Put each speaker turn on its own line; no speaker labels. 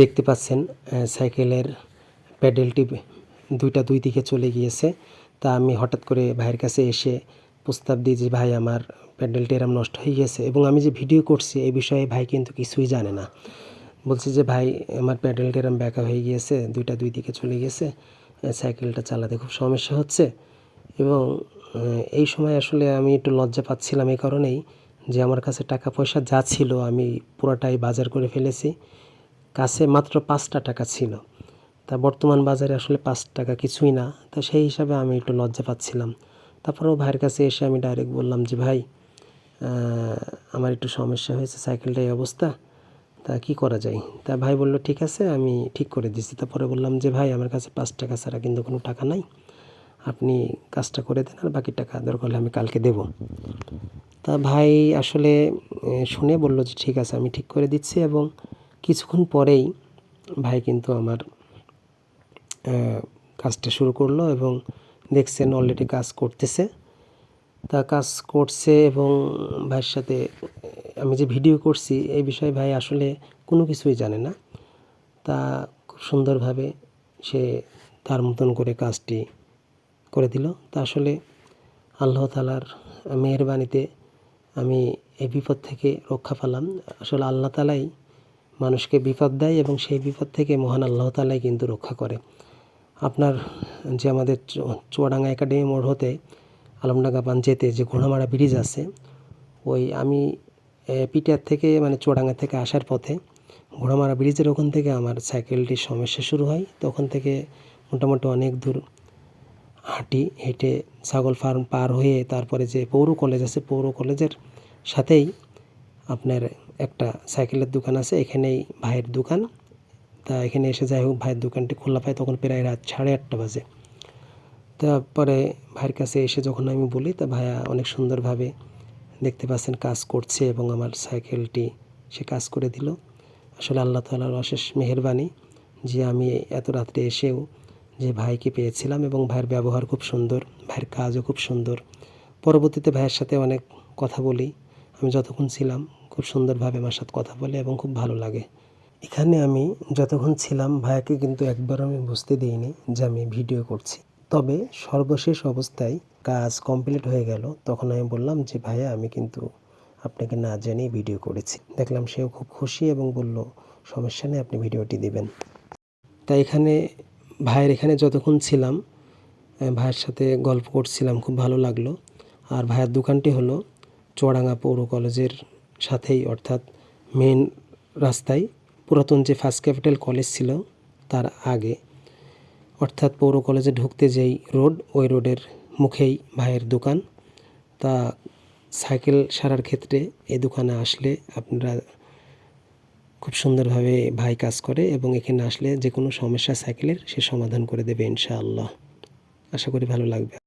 দেখতে পাচ্ছেন সাইকেলের প্যাডেলটি দুইটা দুই দিকে চলে গিয়েছে। তা আমি হঠাৎ করে ভাইয়ের কাছে এসে প্রস্তাব দিই যে ভাই আমার প্যাডেলটি এরম নষ্ট হয়ে গেছে। এবং আমি যে ভিডিও করছি এই বিষয়ে ভাই কিন্তু কিছুই জানে না। বলছে যে ভাই আমার প্যাডেলটা এরম ব্যাকা হয়ে গিয়েছে দুইটা দুই দিকে চলে আহ, সাইকেলটা চালাতে খুব সমস্যা হচ্ছে। এবং এই সময় আসলে আমি একটু লজ্জা পাচ্ছিলাম এই কারণেই যে আমার কাছে টাকা পয়সা যা ছিল আমি পুরোটাই বাজার করে ফেলেছি। কাছে মাত্র পাঁচটা টাকা ছিল। তা বর্তমান বাজারে আসলে পাঁচ টাকা কিছুই না। তা সেই হিসাবে আমি একটু লজ্জা পাচ্ছিলাম। তারপরেও ভাইয়ের কাছে এসে আমি ডাইরেক্ট বললাম যে, ভাই আমার একটু সমস্যা হয়েছে সাইকেলটা এই অবস্থা। তা কি করা যায়? তা ভাই বলল, ঠিক আছে, আমি ঠিক করে দিচ্ছি। তারপরে বললাম যে, ভাই, আমার কাছে পাঁচ টাকা ছাড়া কিন্তু কোনো টাকা নাই। আপনি কাজটা করে দেন আর বাকি টাকা দরকার হলে আমি কালকে দেবো। তা ভাই আসলে শুনে বলল যে, ঠিক আছে, আমি ঠিক করে দিচ্ছি এবং কিছুক্ষণ পরেই ভাই কিন্তু আমার কাজটা শুরু করল এবং দেখছেন অলরেডি কাজ করতেছে। তা কাজ করছে এবং ভাইয়ের সাথে, আমি যে ভিডিও করছি, এই বিষয়ে ভাই আসলে কোনো কিছুই জানে না। তা খুব সুন্দরভাবে সে তার মতন করে কাজটি করে দিল। তা আসলে আল্লাহ তালার মেহরবানিতে আমি এই বিপদ থেকে রক্ষা পেলাম। আসলে আল্লাহ তালাই মানুষকে বিপদ দেয় এবং সেই বিপদ থেকে মহান আল্লাহ তালাই কিন্তু রক্ষা করে। আপনার যে আমাদের চুয়াডাঙ্গা একাডেমি মোড় হতে আলমডাঙ্গা পান যেতে যে ঘোড়ামারা ব্রিজ আছে, ওই আমি পিটিয়ার থেকে মানে চুয়াডাঙ্গা থেকে আসার পথে ঘোড়ামারা ব্রিজের ওখান থেকে আমার সাইকেলটির সমস্যা শুরু হয়। তখন থেকে মোটামুটি অনেক দূর হাঁটি, হেঁটে ছাগল ফার্ম পার হয়ে তারপরে যে পৌর কলেজ আছে, পৌর কলেজের সাথেই আপনার একটা সাইকেলের দোকান আছে, এখানেই ভাইয়ের দোকান। তা এখানে এসে যাই হোক, ভাইয়ের দোকানটি খোলা পায়, তখন প্রায় রাত সাড়ে আটটা বাজে। তারপরে ভাইয়ের কাছে এসে যখন আমি বলি, তা ভাইয়া অনেক সুন্দরভাবে দেখতে পাচ্ছেন, কাজ করছে এবং আমার সাইকেলটি সে কাজ করে দিল। আসলে আল্লাহ তালার অশেষ মেহেরবানি যে আমি এত রাত্রে এসেও যে ভাইকে পেয়েছিলাম এবং ভাইয়ের ব্যবহার খুব সুন্দর, ভাইয়ের কাজও খুব সুন্দর। পরবর্তীতে ভাইয়ের সাথে অনেক কথা বলি আমি যতক্ষণ ছিলাম, খুব সুন্দরভাবে আমার সাথে কথা বলে এবং খুব ভালো লাগে। এখানে আমি যতক্ষণ ছিলাম, ভাইয়াকে কিন্তু একবার আমি বুঝতে দিইনি যে আমি ভিডিও করছি। তবে সর্বশেষ অবস্থায় কাজ কমপ্লিট হয়ে গেল, তখন আমি বললাম যে, ভাইয়া, আমি কিন্তু আপনাকে না জানিয়ে ভিডিও করেছি। দেখলাম সেও খুব খুশি এবং বলল, সমস্যা নেই, আপনি ভিডিওটি দেবেন। তাই এখানে ভাইয়ের এখানে যতক্ষণ ছিলাম, ভাইয়ের সাথে গল্প করছিলাম, খুব ভালো লাগল। আর ভাইয়ের দোকানটি হলো চুয়াডাঙ্গা পৌর কলেজের সাথেই, অর্থাৎ মেন রাস্তায়। পুরাতন যে ফার্স্ট ক্যাপিটাল কলেজ ছিল, তার আগে। অর্থাৎ পৌর কলেজে ঢুকতে যেই রোড, ওই রোডের মুখেই ভাইয়ের দোকান। তা সাইকেল সারার ক্ষেত্রে এই দোকানে আসলে আপনারা খুব সুন্দরভাবে ভাই কাজ করে এবং এখানে আসলে যে কোনো সমস্যা সাইকেলের সে সমাধান করে দেবে ইনশাআল্লাহ। আশা করি ভালো লাগবে।